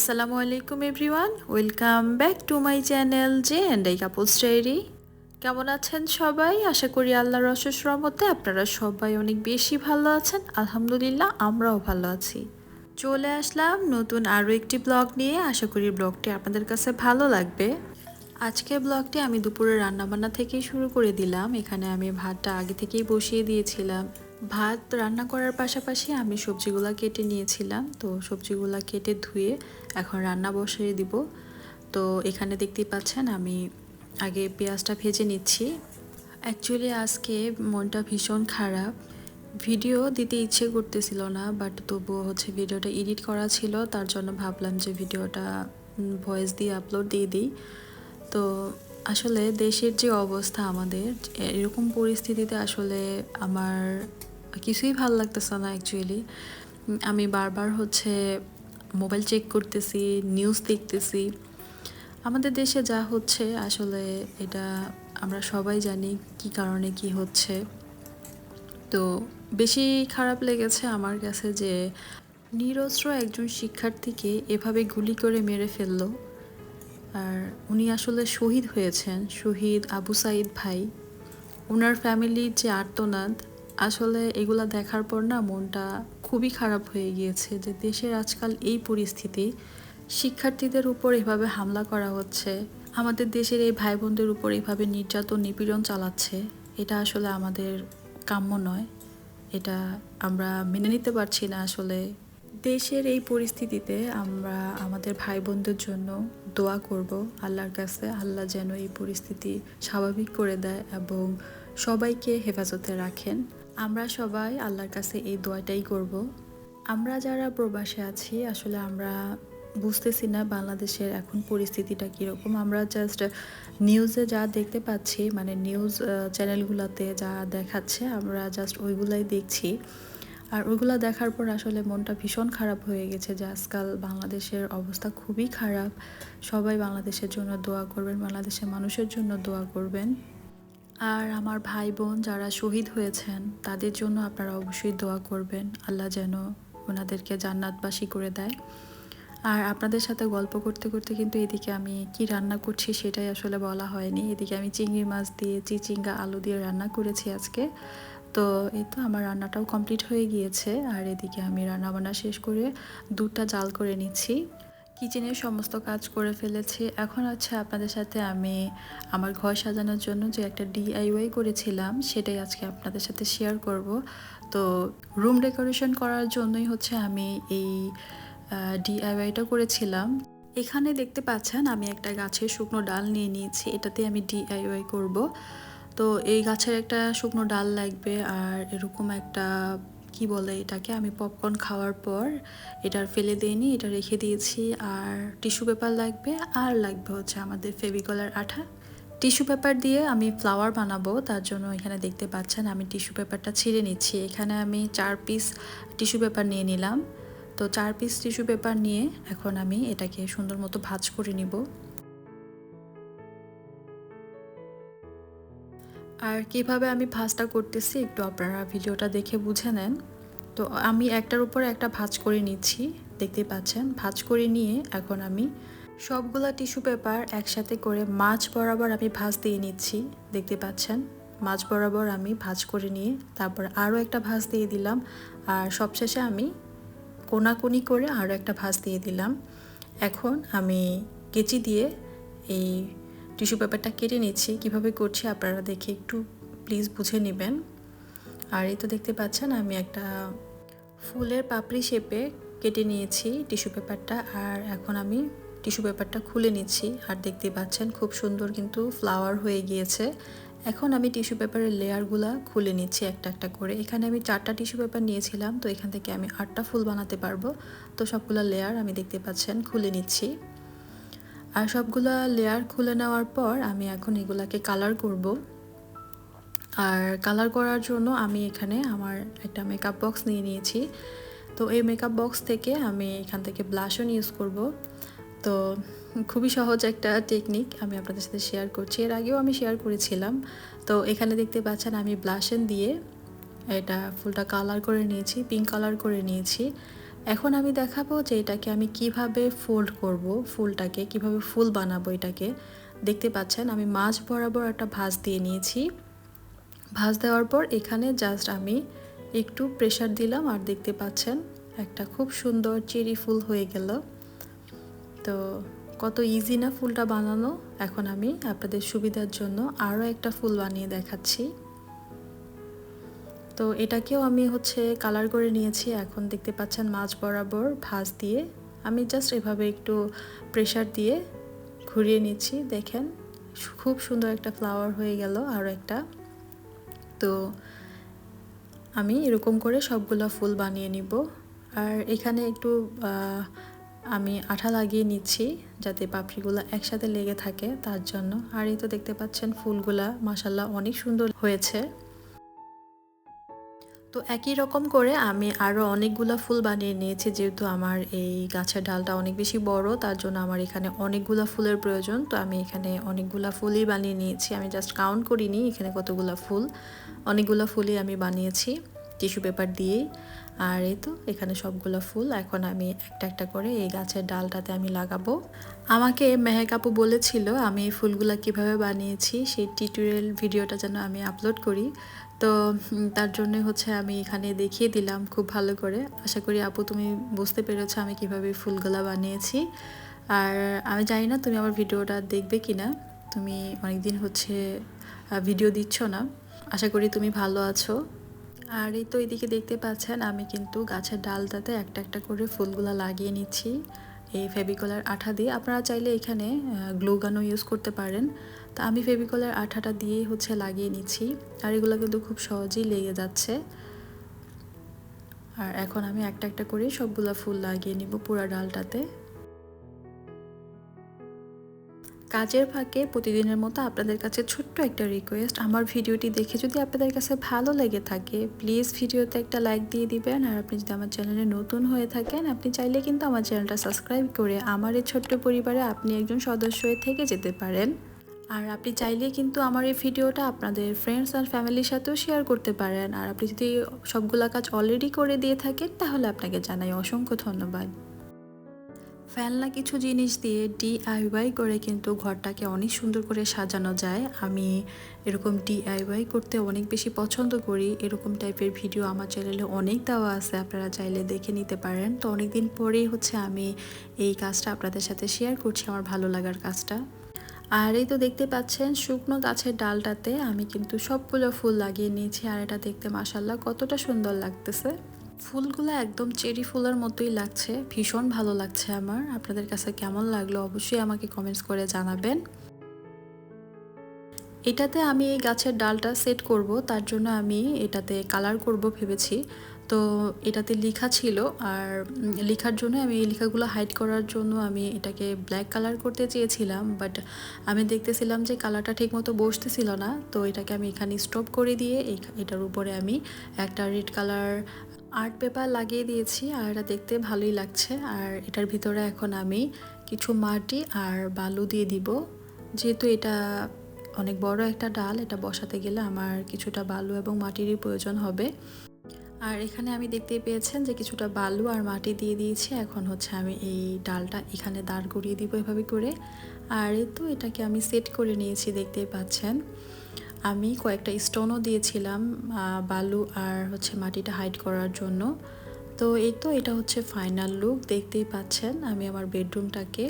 আসসালামু আলাইকুম everyone, welcome back to my channel J and I couples diary. কেমন আছেন সবাই? আশা করি আল্লাহর অশেষ রহমতে আপনারা সবাই অনেক বেশি ভালো আছেন। আলহামদুলিল্লাহ, আমরাও ভালো আছি। চলে আসলাম নতুন আরও একটি ব্লগ নিয়ে। আশা করি ব্লগটি আপনাদের কাছে ভালো লাগবে। আজকের ব্লগটি আমি দুপুরে রান্নাবান্না থেকেই শুরু করে দিলাম। এখানে আমি ভাতটা আগে থেকেই বসিয়ে দিয়েছিলাম। ভাত রান্না করার পাশাপাশি আমি সবজিগুলা কেটে নিয়েছিলাম। তো সবজিগুলা কেটে ধুয়ে এখন রান্না বসিয়ে দিব। তো এখানে দেখতেই পাচ্ছেন আমি আগে পেঁয়াজটা ভেজে নিচ্ছি। অ্যাকচুয়ালি আজকে মনটা ভীষণ খারাপ। ভিডিও দিতে ইচ্ছে করতেছিল না বাট তবুও হচ্ছে ভিডিওটা এডিট করা ছিল, তার জন্য ভাবলাম যে ভিডিওটা ভয়েস দিয়ে আপলোড দিয়ে দিই। তো আসলে দেশের যে অবস্থা আমাদের, এরকম পরিস্থিতিতে আসলে আমার কিছুই ভালো লাগতেছে না অ্যাকচুয়ালি আমি বারবার হচ্ছে মোবাইল চেক করতেছি নিউজ দেখতেছি। আমাদের দেশে যা হচ্ছে, আসলে এটা আমরা সবাই জানি কি কারণে কি হচ্ছে। তো বেশি খারাপ লেগেছে আমার কাছে যে নিরস্ত্র একজন শিক্ষার্থীকে এভাবে গুলি করে মেরে ফেলল। আর উনি আসলে শহীদ হয়েছেন, শহীদ আবু সাইদ ভাই। ওনার ফ্যামিলির যে আর্তনাদ আসলে এগুলা দেখার পর না মনটা খুবই খারাপ হয়ে গিয়েছে যে দেশের আজকাল এই পরিস্থিতি, শিক্ষার্থীদের উপর এভাবে হামলা করা হচ্ছে, আমাদের দেশের এই ভাই বোনদের উপর এইভাবে নির্যাতন, নিপীড়ন চালাচ্ছে, এটা আসলে আমাদের কাম্য নয়। এটা আমরা মেনে নিতে পারছি না আসলে। দেশের এই পরিস্থিতিতে আমরা আমাদের ভাই বোনদের জন্য দোয়া করব আল্লাহর কাছে, আল্লাহ যেন এই পরিস্থিতি স্বাভাবিক করে দেয় এবং সবাইকে হেফাজতে রাখেন। আমরা সবাই আল্লাহর কাছে এই দোয়াটাই করব। আমরা যারা প্রবাসে আছি, আসলে আমরা বুঝতেছি না বাংলাদেশের এখন পরিস্থিতিটা কীরকম। আমরা জাস্ট নিউজে যা দেখতে পাচ্ছি মানে নিউজ চ্যানেলগুলোতে যা দেখাচ্ছে, আমরা জাস্ট ওইগুলাই দেখছি। আর ওইগুলো দেখার পর আসলে মনটা ভীষণ খারাপ হয়ে গেছে যে আজকাল বাংলাদেশের অবস্থা খুবই খারাপ। সবাই বাংলাদেশের জন্য দোয়া করবেন, বাংলাদেশের মানুষের জন্য দোয়া করবেন। আর আমার ভাই বোন যারা শহীদ হয়েছেন, তাদের জন্য আপনারা অবশ্যই দোয়া করবেন। আল্লাহ যেন ওনাদেরকে জান্নাতবাসী করে দেয়। আর আপনাদের সাথে গল্প করতে করতে কিন্তু এদিকে আমি কি রান্না করছি সেটাই আসলে বলা হয়নি। এদিকে আমি চিংড়ি মাছ দিয়ে চিচিঙ্গা আলু দিয়ে রান্না করেছি আজকে। তো এই তো আমার রান্নাটাও কমপ্লিট হয়ে গিয়েছে। আর এদিকে আমি রান্নাবান্না শেষ করে দুধটা জাল করে নিচ্ছি। কিচেনের সমস্ত কাজ করে ফেলেছি। এখন হচ্ছে আপনাদের সাথে আমি আমার ঘর সাজানোর জন্য যে একটা ডিআইওয়াই করেছিলাম, সেটাই আজকে আপনাদের সাথে শেয়ার করব। তো রুম ডেকোরেশন করার জন্যই হচ্ছে আমি এই ডিআইওয়াইটা করেছিলাম। এখানে দেখতে পাচ্ছেন আমি একটা গাছের শুকনো ডাল নিয়ে নিয়েছি, এটাতে আমি ডিআইওয়াই করব। তো এই গাছের একটা শুকনো ডাল লাগবে আর এরকম একটা কি বলে এটাকে? আমি পপকর্ন খাওয়ার পর এটার ফেলে দিইনি, এটা রেখে দিয়েছি। আর টিস্যু পেপার লাগবে, আর লাগবে হচ্ছে আমাদের ফেভিকলার আঠা। টিস্যু পেপার দিয়ে আমি ফ্লাওয়ার বানাবো, তার জন্য এখানে দেখতে পাচ্ছেন আমি টিস্যু পেপারটা ছিঁড়ে নিচ্ছি। এখানে আমি চার পিস টিস্যু পেপার নিয়ে নিলাম। তো চার পিস টিস্যু পেপার নিয়ে এখন আমি এটাকে সুন্দর মতো ভাজ করে নিব। আর কীভাবে আমি ভাজটা করতেছি একটু আপনারা ভিডিওটা দেখে বুঝে নেন। তো আমি একটার উপরে একটা ভাজ করে নিচ্ছি দেখতে পাচ্ছেন। ভাজ করে নিয়ে এখন আমি সবগুলা টিস্যু পেপার একসাথে করে মাছ বরাবর আমি ভাজ দিয়ে নিচ্ছি, দেখতে পাচ্ছেন। মাছ বরাবর আমি ভাজ করে নিয়ে তারপর আরও একটা ভাজ দিয়ে দিলাম আর সবশেষে আমি কোনাকুনি করে আরও একটা ভাজ দিয়ে দিলাম। এখন আমি কেচি দিয়ে এই টিস্যু পেপারটা কেটে নিচ্ছি। কীভাবে করছি আপনারা দেখে একটু প্লিজ বুঝে নেবেন। আর এই তো দেখতে পাচ্ছেন, আমি একটা ফুলের পাপড়ি শেপে কেটে নিয়েছি টিস্যু পেপারটা। আর এখন আমি টিস্যু পেপারটা খুলে নিচ্ছি। আর দেখতে পাচ্ছেন, খুব সুন্দর কিন্তু ফ্লাওয়ার হয়ে গিয়েছে। এখন আমি টিস্যু পেপারের লেয়ারগুলা খুলে নিচ্ছি একটা একটা করে। এখানে আমি চারটা টিস্যু পেপার নিয়েছিলাম, তো এখান থেকে আমি আটটা ফুল বানাতে পারব। তো সবগুলো লেয়ার আমি দেখতে পাচ্ছেন, খুলে নিচ্ছি। আর সবগুলো লেয়ার খুলে নেওয়ার পর আমি এখন এগুলাকে কালার করব। আর কালার করার জন্য আমি এখানে আমার একটা মেকআপ বক্স নিয়ে নিয়েছি। তো এই মেকআপ বক্স থেকে আমি এখান থেকে ব্লাশন ইউজ করব। তো খুবই সহজ একটা টেকনিক আমি আপনাদের সাথে শেয়ার করছি। এর আগেও আমি শেয়ার করেছিলাম। তো এখানে দেখতে পাচ্ছেন আমি ব্লাশন দিয়ে এটা ফুলটা কালার করে নিয়েছি পিঙ্ক কালার করে নিয়েছি। এখন আমি দেখাবো যে এটাকে আমি কীভাবে ফোল্ড করব, ফুলটাকে, কীভাবে ফুল বানাবো এটাকে। দেখতে পাচ্ছেন, আমি মাছ বরাবর একটা ভাঁজ দিয়ে নিয়েছি। ভাঁজ দেওয়ার পর এখানে জাস্ট আমি একটু প্রেশার দিলাম আর দেখতে পাচ্ছেন, একটা খুব সুন্দর চেরি ফুল হয়ে গেল। তো কত ইজি না ফুলটা বানানো। এখন আমি আপনাদের সুবিধার জন্য আরও একটা ফুল বানিয়ে দেখাচ্ছি। তো এটাকেও আমি হচ্ছে কালার করে নিয়েছি। এখন দেখতে পাচ্ছেন মাছ বরাবর ভাঁজ দিয়ে আমি জাস্ট এভাবে একটু প্রেশার দিয়ে ঘুরিয়ে নিচ্ছি। দেখেন, খুব সুন্দর একটা ফ্লাওয়ার হয়ে গেল আরও একটা। তো আমি এরকম করে সবগুলো ফুল বানিয়ে নিব। আর এখানে একটু আমি আঠা লাগিয়ে নিচ্ছি যাতে পাপড়িগুলো একসাথে লেগে থাকে তার জন্য। আর এই তো দেখতে পাচ্ছেন ফুলগুলা মাসাল্লাহ অনেক সুন্দর হয়েছে। তো একই রকম করে আমি আরও অনেকগুলো ফুল বানিয়ে নিয়েছি, যেহেতু আমার এই গাছের ডালটা অনেক বেশি বড়, তার জন্য আমার এখানে অনেকগুলো ফুলের প্রয়োজন। তো আমি এখানে অনেকগুলো ফুলই বানিয়ে নিয়েছি। আমি জাস্ট কাউন্ট করিনি এখানে কতগুলো ফুল। অনেকগুলো ফুলই আমি বানিয়েছি টিস্যু পেপার দিয়েই। আর এই তো, এখানে সবগুলো ফুল। এখন আমি একটা একটা করে এই গাছের ডালটাতে আমি লাগাবো। আমাকে মেহেক আপু বলেছিল, আমি এই ফুলগুলো কীভাবে বানিয়েছি, সেই টিউটোরিয়াল ভিডিওটা যেন আমি আপলোড করি। তো তার জন্য হচ্ছে আমি এখানে দেখিয়ে দিলাম খুব ভালো করে। আশা করি আপু তুমি বুঝতে পেরেছ আমি কীভাবে ফুলগুলা বানিয়েছি। আর আমি জানি না তুমি আমার ভিডিওটা দেখবে কি না তুমি অনেকদিন হচ্ছে ভিডিও দিচ্ছ না। আশা করি তুমি ভালো আছো। আর এই তো এদিকে দেখতে পাচ্ছেন আমি কিন্তু গাছের ডালটাতে একটা একটা করে ফুলগুলা লাগিয়ে নিচ্ছি। এই ফেবিকলার আঠা দিয়ে আপনারা চাইলে এখানে গ্লোগানও ইউজ করতে পারেন। তা আমি ফেবিকলার আঠাটা দিয়েই হচ্ছে লাগিয়ে নিচ্ছি। আর এগুলো কিন্তু খুব সহজেই লেগে যাচ্ছে। আর এখন আমি একটা একটা করে সবগুলো ফুল লাগিয়ে নিব পুরা ডালটাতে। কাজের ফাঁকে প্রতিদিনের মতো আপনাদের কাছে ছোট্ট একটা রিকোয়েস্ট আমার ভিডিওটি দেখে যদি আপনাদের কাছে ভালো লেগে থাকে প্লিজ ভিডিওতে একটা লাইক দিয়ে দিবেন। আর আপনি যদি আমার চ্যানেলে নতুন হয়ে থাকেন, আপনি চাইলে কিন্তু আমার চ্যানেলটা সাবস্ক্রাইব করে আমার এই ছোট্ট পরিবারে আপনি একজন সদস্য হয়ে থেকে যেতে পারেন। আর আপনি চাইলে কিন্তু আমার এই ভিডিওটা আপনাদের ফ্রেন্ডস আর ফ্যামিলির সাথেও শেয়ার করতে পারেন। আর আপনি যদি সবগুলা কাজ অলরেডি করে দিয়ে থাকেন, তাহলে আপনাকে জানাই অসংখ্য ধন্যবাদ। ফেলনা কিছু জিনিস দিয়ে ডিআইওয়াই করে কিন্তু ঘরটাকে অনেক সুন্দর করে সাজানো যায়। আমি এরকম ডিআইওয়াই করতে অনেক বেশি পছন্দ করি। এরকম টাইপের ভিডিও আমার চ্যানেলে অনেক দেওয়া আছে, আপনারা চাইলে দেখে নিতে পারেন। তো অনেক দিন পরেই হচ্ছে আমি এই কাজটা আপনাদের সাথে শেয়ার করছি, আমার ভালো লাগার কাজটা। আর এই তো দেখতে পাচ্ছেন, শুকনো গাছের ডালটাতে আমি কিন্তু সবগুলো ফুল লাগিয়ে নিয়েছি, আর এটা দেখতে মাসাল্লাহ কতটা সুন্দর লাগতেছে। ফুলগুলো একদম চেরি ফুলের মতোই লাগছে। ভীষণ ভালো লাগছে আমার। আপনাদের কাছে কেমন লাগল অবশ্যই আমাকে কমেন্টস করে জানাবেন। এটাতে আমি এই গাছের ডালটা সেট করব, তার জন্য আমি এটাতে কালার করব ভেবেছি। তো এটাতে লেখা ছিল আর লেখার জন্য আমি এই লেখাগুলো হাইড করার জন্য আমি এটাকে ব্ল্যাক কালার করতে চেয়েছিলাম। বাট আমি দেখতেছিলাম যে কালারটা ঠিকমতো বসতেছিল না। তো এটাকে আমি এখানে স্টপ করে দিয়ে এটার উপরে আমি একটা রেড কালার আর্ট পেপার লাগিয়ে দিয়েছি আর এটা দেখতে ভালোই লাগছে। আর এটার ভিতরে এখন আমি কিছু মাটি আর বালু দিয়ে দিব। যেহেতু এটা অনেক বড় একটা ডাল, এটা বসাতে গেলে আমার কিছুটা বালু এবং মাটিরই প্রয়োজন হবে। আর এখানে আমি দেখতে পেয়েছেন যে কিছুটা বালু আর মাটি দিয়ে দিয়েছি। এখন হচ্ছে আমি এই ডালটা এখানে দাঁড় করিয়ে দিব এভাবে করে। আর তো এটাকে আমি সেট করে নিয়েছি, দেখতেই পাচ্ছেন। আমি কয়েকটা স্টোনও দিয়েছিলাম বালু আর হচ্ছে মাটিটা হাইড করার জন্য। তো এই তো এটা হচ্ছে ফাইনাল লুক দেখতেই পাচ্ছেন আমি আমার বেডরুমটাকে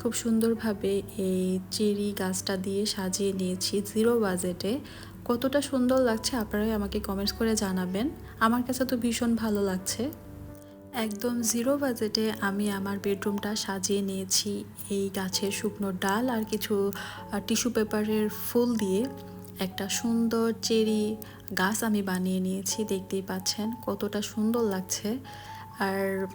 খুব সুন্দরভাবে এই চেরি গাছটা দিয়ে সাজিয়ে নিয়েছি জিরো বাজেটে কতটা সুন্দর লাগছে আপনারাই আমাকে কমেন্টস করে জানাবেন। আমার কাছে তো ভীষণ ভালো লাগছে। একদম জিরো বাজেটে আমি আমার বেডরুমটা সাজিয়ে নিয়েছি এই গাছের শুকনো ডাল আর কিছু টিস্যু পেপারের ফুল দিয়ে। একটা সুন্দর চেরি গাছ আমি বানিয়ে নিয়েছি, দেখতেই পাচ্ছেন কতটা সুন্দর লাগছে। আর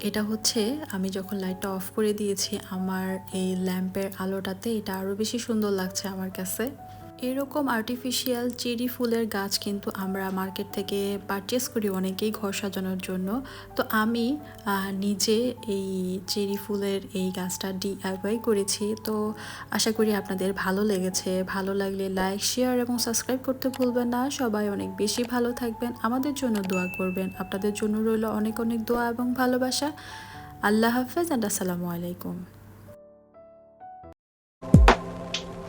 এটা হচ্ছে, আমি যখন লাইটটা অফ করে দিয়েছি, আমার এই ল্যাম্পের আলোটাতে এটা আরও বেশি সুন্দর লাগছে আমার কাছে। এরকম আর্টিফিশিয়াল চেরি ফুলের গাছ কিন্তু আমরা মার্কেট থেকে পারচেস করি অনেকেই ঘর সাজানোর জন্য। তো আমি নিজে এই চেরি ফুলের এই গাছটা ডিআইওয়াই করেছি। তো আশা করি আপনাদের ভালো লেগেছে। ভালো লাগলে লাইক শেয়ার এবং সাবস্ক্রাইব করতে ভুলবেন না। সবাই অনেক বেশি ভালো থাকবেন। আমাদের জন্য দোয়া করবেন। আপনাদের জন্য রইল অনেক অনেক দোয়া এবং ভালোবাসা। আল্লাহ হাফেজ অ্যান্ড আসসালামু আলাইকুম।